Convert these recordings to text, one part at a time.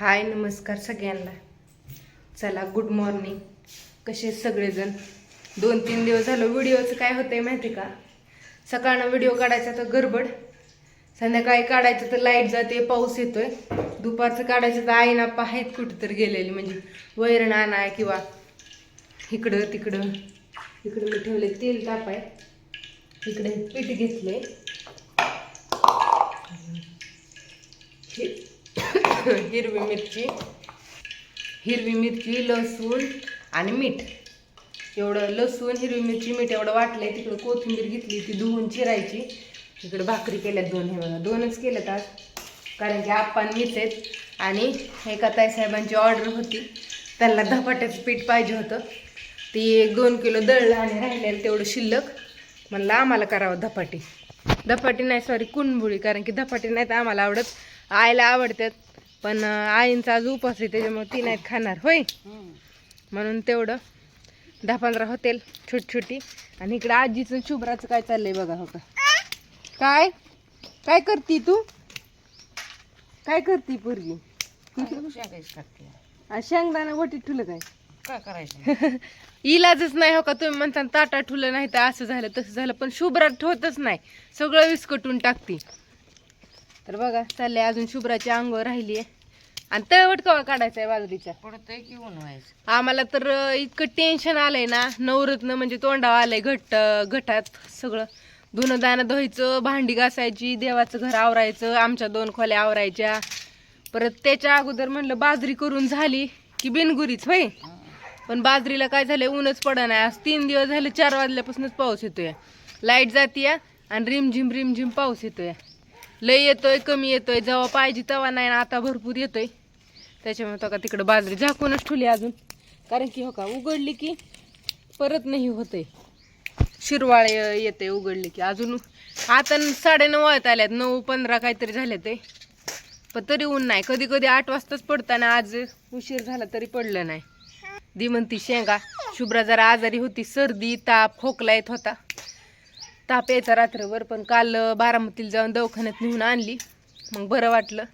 हाय नमस्कार सगळ्यांना. चला गुड मॉर्निंग कसे सगळेजण? दोन तीन दिवस झालं व्हिडिओचं काय होतं आहे माहिती का? सकाळनं व्हिडिओ काढायचा तर गडबड. संध्याकाळी काढायचं तर लाइट जाते पाऊस येतोय. दुपारचं काढायचं तर आई नाप्पा आहेत कुठं तर गेलेली म्हणजे वैरण आणाय किंवा इकडं तिकडं. इकडं मी ठेवले तेल तापाय. इकडे पीठ घेतले हिरवी मिरची. हिरवी मिरची लसूण आणि मीठ. एवढं लसूण हिरवी मिरची मीठ एवढं वाटलं आहे तिकडं कोथिंबीर घेतली ती धुवून चिरायची. तिकडं भाकरी केल्यात दोन हे बघा. दोनच केल्यात आज. कारण की आप्पान मीच आहेत. आणि एका ताईसाहेबांची ऑर्डर होती. त्यांना धपाट्याचं पीठ पाहिजे होतं. ती एक दोन किलो दळलं आणि राहिलेलं तेवढं शिल्लक. म्हणलं आम्हाला करावं धपाटी. धपाटी नाही सॉरी कुणबुळी. कारण की धपाटी नाही तर आम्हाला आवडत. आयला आवडतात. पण आईंचा आज उपास आहे त्याच्यामुळे ती नाहीत खाणार होय? म्हणून तेवढं दहा पंधरा होतील छोटी छोटी आणि इकडं आजीचं शुभ्राचं काय चाललंय बघा हो का? काय? काय करती तू? काय करती पोरगी? आ, शेंगदाणा वटी ठुलं काय? काय करायचं इलाजच नाही हो का तुम्ही म्हणता ताटा ठुलं नाही तर असं झालं तसं झालं पण शुभ्रात ठेवतच नाही. सगळं विस्कटून टाकते. तर बघा चाललंय अजून शुभ्राची अंग राहिली आहे. आणि तळवट कवा काढायचा आहे बाजरीच्या पडतंय की ऊन व्हायचं आम्हाला तर इतकं टेन्शन आलंय ना. नवरत्न म्हणजे तोंडावर आलंय घट घटात सगळं. धुणं दाणं धुवायचं भांडी घासायची देवाचं घर आवरायचं आमच्या दोन खोल्या आवरायच्या. परत त्याच्या अगोदर म्हणलं बाजरी करून झाली की बिनगुरीच होय. पण बाजरीला काय झालंय ऊनच पड नाही आज तीन दिवस झाले चार वाजल्यापासूनच पाऊस येतोय. लाइट जातीय आणि रिमझिम रिमझिम पाऊस येतोय. लय येतोय कमी येतोय जेव्हा पाहिजे तेव्हा नाही ना आता भरपूर येतोय. त्याच्यामुळे तो का तिकडं बाजरी झाकूनच ठेवली अजून. कारण की हो का उघडली की परत नाही होतंय. शिरवाळ येते उघडली की. अजून आता न- साडेनऊ वाजत आल्यात नऊ पंधरा काहीतरी झाले ते. पण तरी ऊन नाही. कधी कधी आठ वाजताच पडताना आज उशीर झाला तरी पडलं नाही. दी म्हणती शेंगा. शुभ्रा जरा आजारी होती सर्दी ताप खोकला येत होता. ताप यायचा रात्रभर पण काल बारामतीला जाऊन दवाखान्यात नेऊन आणली. मग बरं वाटलं.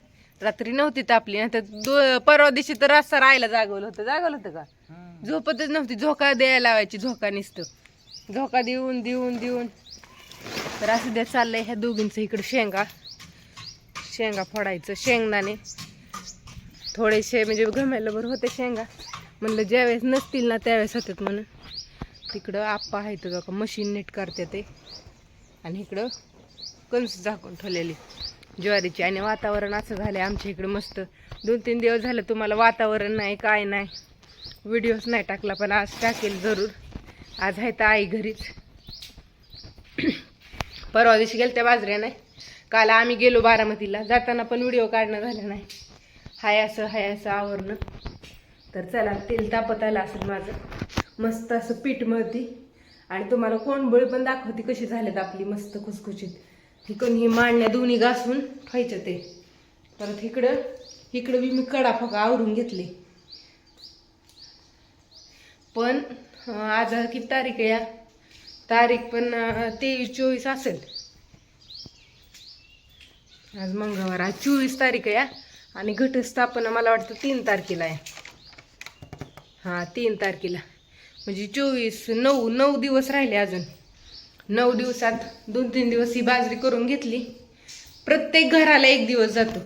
रात्री नव्हती तापली. नाही तर दो परवा दिवशी तर रस्ता राहायला जागवलं होतं. जागवलं होतं का? झोपतच नव्हती. झोका द्यायला लावायची. झोका नुसतं. झोका देऊन देऊन देऊन. तर असं द्या चाललंय ह्या दोघींचं इकडं शेंगा. शेंगा फोडायचं. शेंगदाणे. थोडेसे म्हणजे गमेला बरं होते शेंगा. म्हणलं ज्यावेळेस नसतील ना त्यावेळेस होतात म्हणून. तिकडं आप्पा आहेत का मशीन नीट करते ते. आणि इकडं कणस झाकून ठेवलेली ज्वारीची. आणि वातावरण असं झालंय आमच्या इकडं मस्त. दोन तीन दिवस झालं तुम्हाला वातावरण नाही काय नाही. व्हिडिओच नाही टाकला पण आज टाकेल जरूर. आज आहे तर आई घरीच. परवा दिवशी गेल त्या बाजऱ्या नाही काल आम्ही गेलो बारामतीला. जाताना पण व्हिडिओ काढणं झालं नाही. हाय असं हाय असं आवरणं. तर चला तेल तापत आलं असेल माझं. मस्त असं पीठ मळती. आणि तुम्हाला कोणबळी पण दाखवते कशी झाल्यात आपली मस्त खुसखुशीत. तिकडून ही मांडण्या दोन्ही घासून ठेवायचं ते. परत इकडं इकडं बी मी कडा फका आवरून घेतले. पण आज किती तारीख आहे या? तारीख पण तेवीस चोवीस असेल. आज मंगळवार आज चोवीस तारीख आहे या? आणि घटस्थापना मला वाटतं तीन तारखेला आहे. हां तीन तारखेला. म्हणजे चोवीस नऊ नऊ दिवस राहिले अजून. नऊ दिवसात दोन तीन दिवस ही बाजरी करून घेतली. प्रत्येक घराला एक दिवस जातो.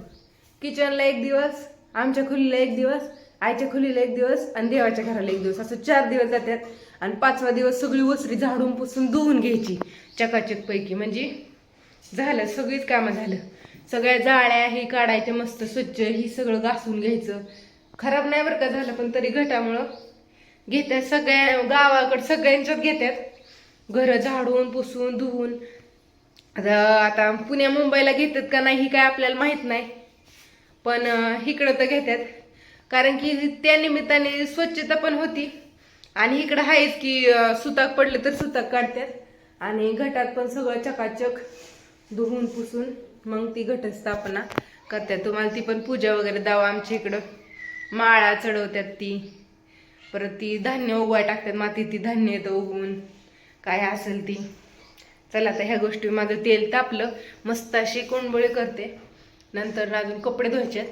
किचनला एक दिवस आमच्या खोलीला एक दिवस आईच्या खोलीला एक दिवस आणि देवाच्या घराला एक दिवस. असं चार दिवस जातात. आणि पाचवा दिवस सगळी वसरी झाडून पुसून धुवून घ्यायची चकाचक पैकी. म्हणजे झालं सगळीच कामं झालं. सगळ्या जाळ्या हे काढायच्या मस्त स्वच्छ ही सगळं घासून घ्यायचं. खराब नाही बरं का झालं पण तरी घटामुळं घेतात सगळ्या गावाकडं सगळ्यांच्यात घेतात घरं झाडून पुसून धुवून. आता पुण्या मुंबईला घेतात का नाही ही काय आपल्याला माहीत नाही. पण इकडं तर घेतात कारण की त्या निमित्ताने स्वच्छता पण होती. आणि इकडं आहेच की सुताक पडलं तर सुताक काढतात आणि घटात पण सगळं चकाचक धुवून पुसून. मग ती घटस्थापना करतात तुम्हाला ती पण पूजा वगैरे दावा आमच्या इकडं. माळा चढवतात ती. परत ती धान्य उगवाय टाकतात माती ती धान्य येतं उगवून. काय असेल ती. चला आता ह्या गोष्टी माझं तेल तापलं मस्त अशी कोंबळे करते. नंतर अजून कपडे धुवायचे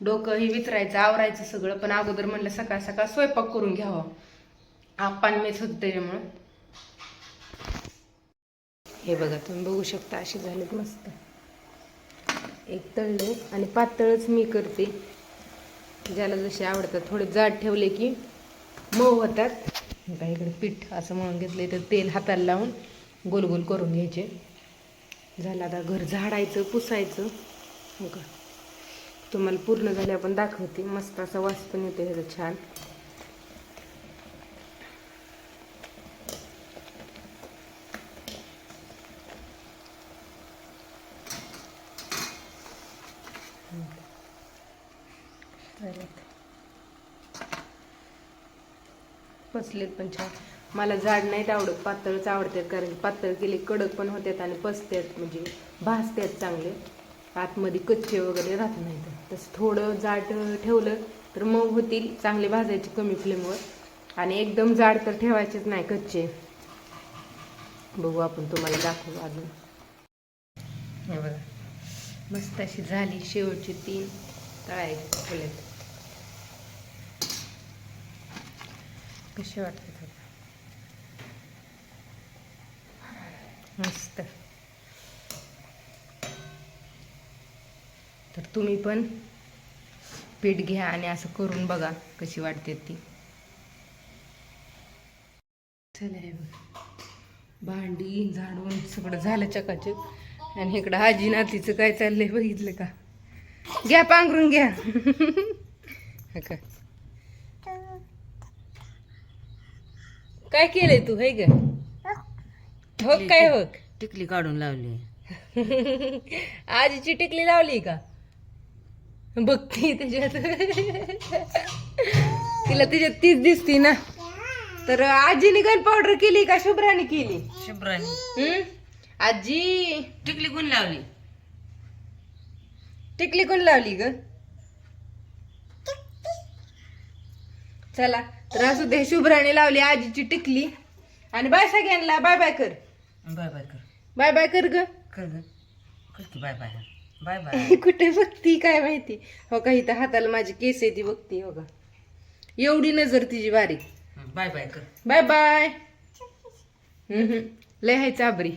डोकं ही विचरायचं आवरायचं सगळं पण अगोदर म्हणलं सकाळ सकाळ स्वयंपाक करून घ्यावा. आपण मेच होतं त्याच्यामुळं. हे बघा तुम्ही बघू शकता अशी झालेत मस्त. एक तळले आणि पातळच मी करते. ज्याला जसे आवडतात. थोडे जाड ठेवले की मऊ होतात. आता इकडे पीठ असं म्हणून घेतलं तर तेल हाताला लावून गोल गोल करून घ्यायचे. झालं आता घर झाडायचं पुसायचं. हो का? तुम्हाला पूर्ण झाले आपण दाखवते. मस्त असा वास पण येतो ह्याचा छान. चालेल. पसलेत पण छान. मला जाड नाहीत आवडत पातळच आवडतात कारण पातळ केले कडक पण होतात आणि पसतात म्हणजे भाजतात चांगले. आतमध्ये कच्चे वगैरे राहत नाहीत. तसं थोडं जाड ठेवलं तर मऊ होतील चांगले भाजायचे कमी फ्लेमवर. आणि एकदम जाड तर ठेवायचेच नाही कच्चे. बघू आपण तुम्हाला दाखवू अजून. हे बघा. मस्त अशी झाली शेवटची तीन तळायची फुलेत कसे वाटतात मस्त. तर तुम्ही पण पीठ घ्या आणि असं करून बघा कशी वाटते ती. चला भांडी झाडून सगळं झालं चकाचक. आणि इकडं आजी नातीचं काय चाललंय बघितलं का? घ्या पांघरून घ्या. का? काय केलंय तू? हे ग? हो काय हो टिकली काढून लावली. आजीची टिकली लावली का? बघती त्याच्यात. तिला त्याच्यात तीच दिसती ना. तर आजीने गन पावडर केली का? शुभ्राने केली? शुभ्रानी. हम्म? आजी. टिकली कोण लावली? टिकली कोण लावली ग? चला तर असू दे शुभ्राने लावली आजीची टिकली. आणि बाय सगळ्यांना बाय बाय कर. बाय बाय कर. बाय बाय कर ग. कर ग. कर की बाय बाय. Bye bye. कुठे बघती काय माहिती? हो का इथं हाताला माझी केस आहे ती बघती हो का? एवढी नजर तिची बारीक. बाय बाय कर. Bye bye. लय हाय चाबरी.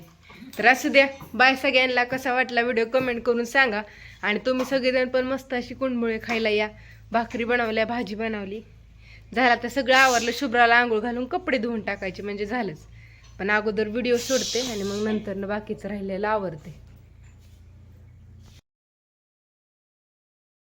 तर असू द्या बाय सगळ्यांना. कसा वाटला व्हिडिओ कमेंट करून सांगा. आणि तुम्ही सगळेजण पण मस्त अशी कुंडमुळे खायला या. भाकरी बनवल्या भाजी बनवली. झाला तर सगळं आवरलं शुभ्राला आंघोळ घालून कपडे धुवून टाकायचे म्हणजे झालंच. पण अगोदर व्हिडिओ सोडते आणि मग नंतर बाकीचं राहिलेलं आवरते.